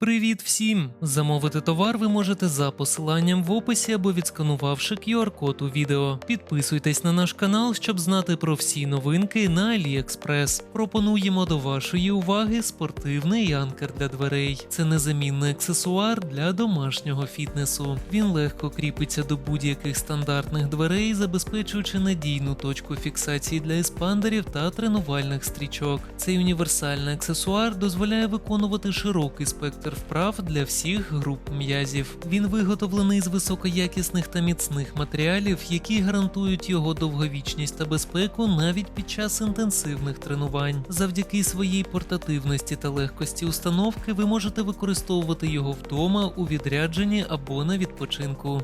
Привіт всім! Замовити товар ви можете за посиланням в описі або відсканувавши QR-код у відео. Підписуйтесь на наш канал, щоб знати про всі новинки на AliExpress. Пропонуємо до вашої уваги спортивний анкер для дверей. Це незамінний аксесуар для домашнього фітнесу. Він легко кріпиться до будь-яких стандартних дверей, забезпечуючи надійну точку фіксації для еспандерів та тренувальних стрічок. Цей універсальний аксесуар дозволяє виконувати широкий спектр вправ для всіх груп м'язів. Він виготовлений з високоякісних та міцних матеріалів, які гарантують його довговічність та безпеку навіть під час інтенсивних тренувань. Завдяки своїй портативності та легкості установки ви можете використовувати його вдома у відрядженні або на відпочинку.